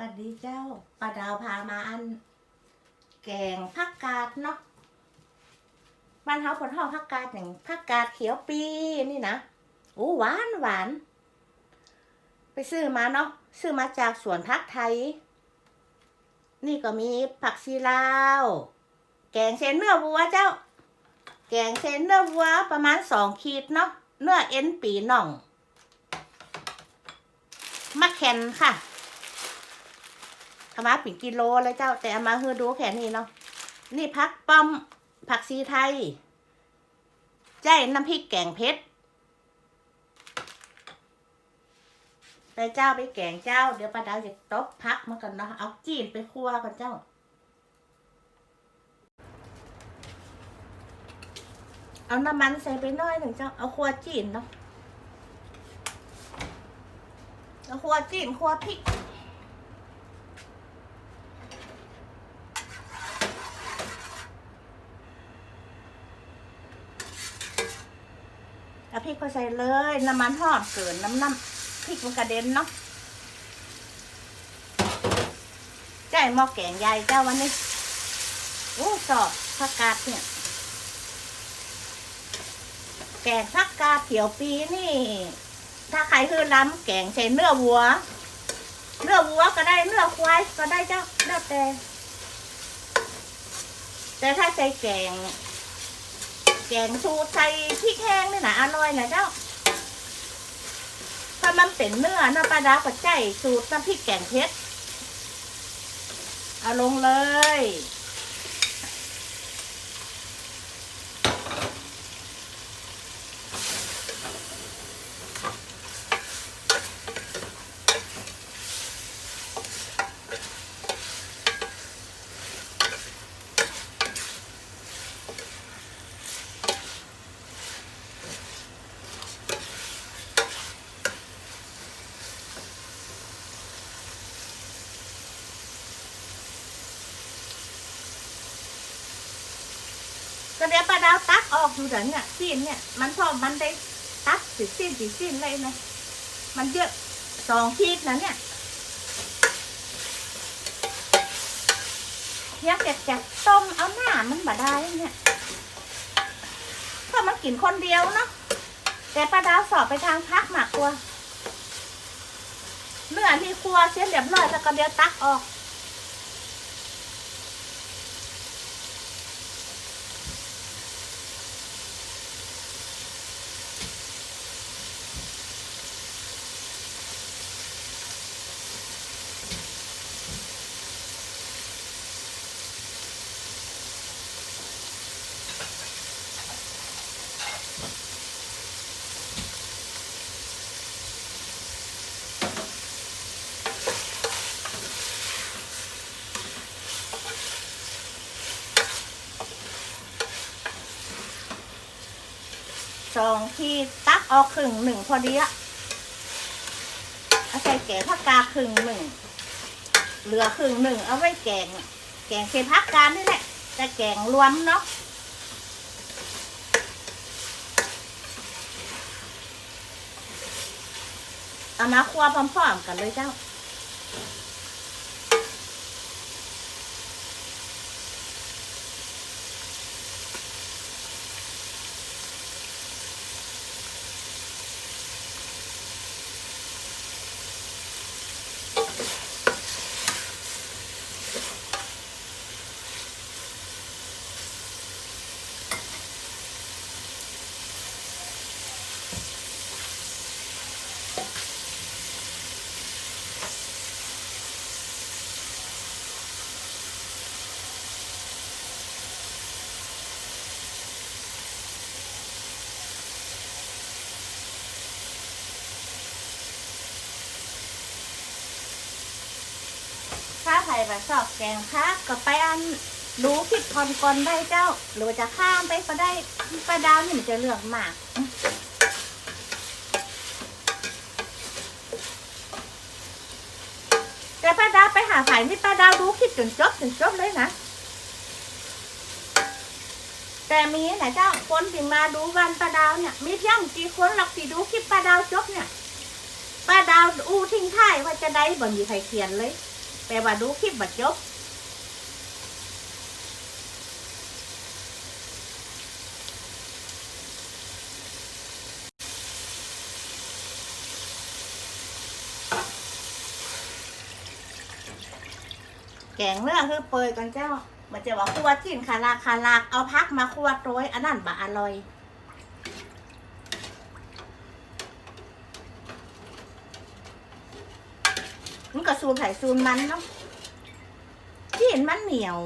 สวัสดีเจ้าป้าดาวพามาอัน แกงผักกาดเนาะบ้านเฮาผลห่อผักกาดอย่างผักกาดเขียวปีนี่นะโอ้หวานหวาน ไปซื้อมาเนาะซื้อมาจากสวนพักไทย นี่ก็มีผักชีลาว แกงเส้นเนื้อวัวเจ้า แกงเส้นเนื้อวัวประมาณสองขีดเนาะเนื้อเอ็นปีน่องมะแคนค่ะ อามาเป็นกิโลเลยเจ้า แต่อามาเฮือดูแค่นี้เนาะนี่พักป้อมผักซีไทยใจน้ำพริกแกงเพชรไปเจ้าไปแกงเจ้า เดี๋ยวป้าดาวจะตบพักมาก่อนเนาะเอาจีนไปคั่วก่อนเจ้าเอาน้ำมันใส่ไปน้อยหนึ่งเจ้า เอาคั่วจีนเนาะเอาคั่วจีนคั่วพริก เอาพริกก็ใส่เลย น้ำมันหอดเกินน้ำน้ำพริกมันกระเด็นเนาะใจหม้อแกงใหญ่เจ้าวันนี้โอ้สอบผักกาดเนี่ย แกงผักกาดเขียวปีนี่ ถ้าใครคือล้ำแกงใส่เนื้อวัว เนื้อวัวก็ได้เนื้อควายก็ได้เจ้าแล้วแต่แต่ถ้าใส่แกง แกงสูตรใส่พริกแห้งนี่นะอร่อยนะเจ้า ถ้ามันเป็นเนื้อนะปลาดาก็ใจสูตรน้ำพริกแกงเพชรเอาลงเลยาดาวตักออกดูเดี๋ยวเนี่ยสิ้นเนี่ยมันพอมันได้ตักสิสิ้นสิสิ้นเลยนะมันเยอะสองขีดนะเนี่ยเทียบจากจากต้มเอาหน้ามันบาได้เนี่ยเพราะมันกินคนเดียวเนาะแต่ปลาดาวสอบไปทางพักมากกว่าเนื้อที่ครัวเสียเรียบร้อยแล้วก็เดี๋ยวตักออก สองที่ตักออกครึ่งหนึ่งพอดีอะเอาใส่แกงผักกาดครึ่งหนึ่งเหลือครึ่งหนึ่งเอาไว้แกง แกงเค็มผักกาดนี่แหละแต่แกงรวมเนาะเอามาคั่วพร้อมๆกันเลยเจ้า ถ้าใครมาชอบแกงพักก็ไปอันดูคลิปก่อนก่อนได้เจ้า หรือว่าจะข้ามไปก็ได้ปลาดาวนี่มันจะเลือกมากแต่ป้าดาวไปหาฝ่ายนี่ป้าดาวดูคลิปจนจบจนจบเลยนะแต่มีนะเจ้าคนที่มาดูวันป้าดาวเนี่ยมีเพียงกี่คนหรอกที่ดูคลิปป้าดาวจบเนี่ยป้าดาวอู้ทิ้งท้ายว่าจะได้บ่มีใครเขียนเลย แปลว่าดูคลิปบัดจบแกงเนื้อคือเปยกันเจ้า มันจะว่าคั่วจิ้นคาราคาลาเอาพักมาคั่วโต้ยอันนั้นบะอร่อย มันก็ซูนไผ่ซูนมันเนาะที่เห็นมันเหนียว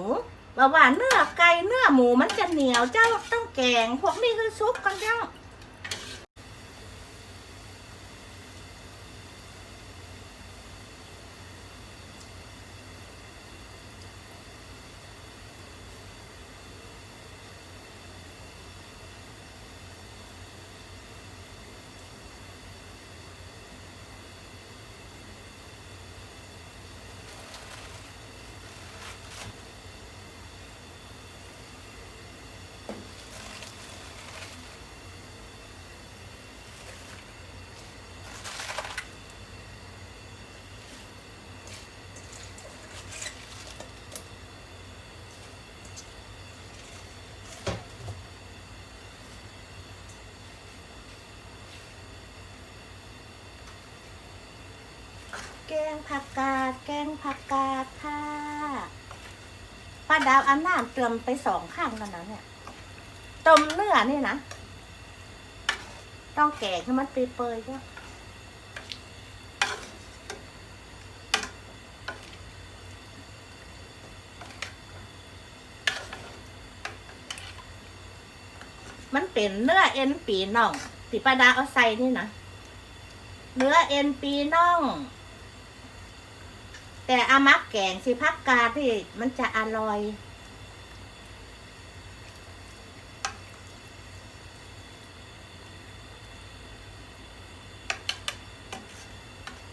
ว่าว่าเนื้อไก่เนื้อหมูมันจะเหนียวเจ้าต้องแกง พวกนี้คือซุปกันเจ้า แกงผักกาด แกงผักกาดค่ะป้าดาวอาน้ำเติมไปสองข้างกันนะเนี่ยต้มเนื้อนี่นะ ต้องแกงให้มันเปื่อยๆก็มันเป็นเนื้อเอ็นปีน่องที่ป้าดาวเอาใส่นี่นะ เนื้อเอ็นปีน่อง แต่อามักแกงสิพักกาที่มันจะอร่อย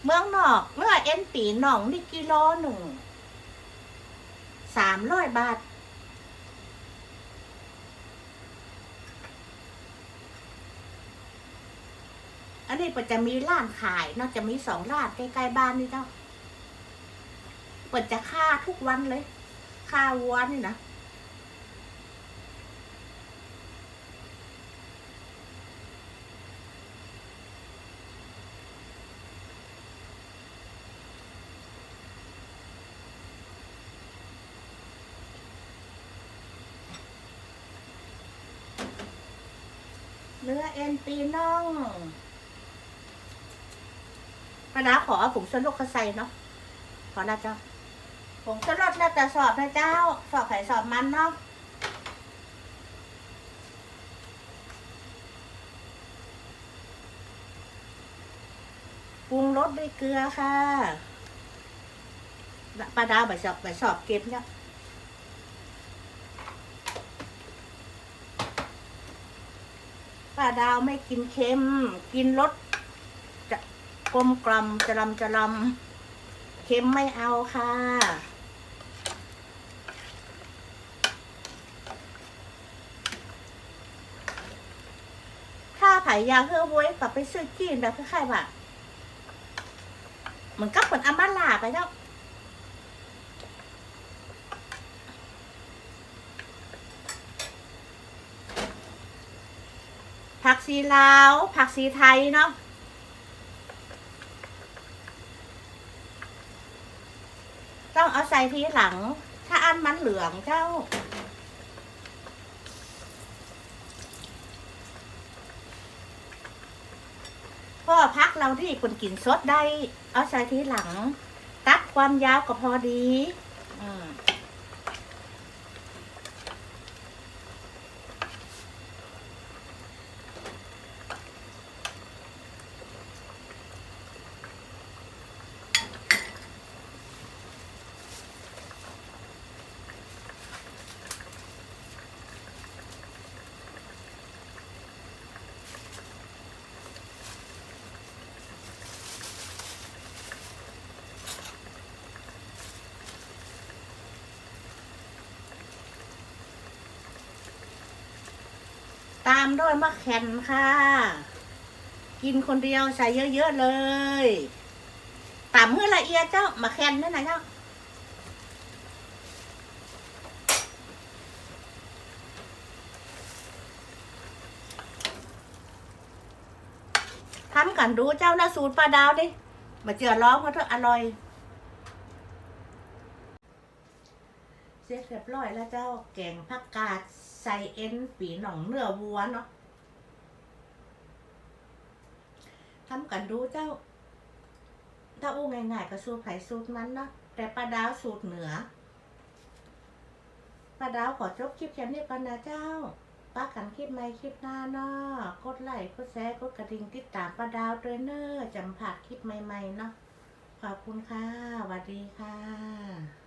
เมืองนอกเนื้อเอ็นปีหน่องนี่กิโลหนึ่งสามร้อยบาทอันนี้ก็จะมีร้านขายนอกจะมีสองร้านใกล้ๆบ้านนี่เจ้า เปิดจะฆ่าทุกวันเลยฆ่าวัวนี่นะเนื้อเอ็นปีน่องปาดาขอผงสนุกกระใส่เนาะขอนะเจ้า ผมจะลดแล้วแต่สอบนะเจ้า สอบไข่สอบมันเนาะปรุงรสด้วยเกลือค่ะปลาดาวใบสอบใบสอบเก็บเนี่ยปลาดาวไม่กินเค็ม กินรสจะกลมกล่อมจะลำจะลำเค็มไม่เอาค่ะ ถ้าไผ่ยาเฮือบ้วยกลับไปซื้อจีนแบบคล้ายๆว่าเหมือนกับเหมือนอามาลาไปแล้วผักชีลาว ผักชีไทยเนาะต้องเอาใส่ทีหลัง ถ้าอันมันเหลืองเจ้า พักเราที่คนกินสดได้ เอาใส่ทีหลัง ตัดความยาวก็พอดี ตามด้วยมะแขนค่ะ กินคนเดียวใส่เยอะๆเลยตามเมื่อละเอียดเจ้ามะแขนนี่นะเจ้าทำกันดูเจ้าหน้าสูตรปลาดาวดิ มาเจือร้องเขาเถอะอร่อยเสร็จเรียบร้อยแล้วเจ้าแกงผักกาด ใส่เอ็นปีหนองเนื้อวัวเนาะทำกันดูเจ้า ถ้าอู้ง่ายๆก็สูตรไผ่สูตรมันเนาะแต่ปลาดาวสูตรเหนือปลาดาวขอจบคลิปแค่นี้ก่อนนะเจ้าป้ากันคลิปใหม่คลิปหน้าเนาะกดไลค์กดแชร์กดกระดิ่งติดตามปลาดาวด้วยเนอะจำผัดคลิปใหม่ๆเนาะขอบคุณค่ะสวัสดีค่ะ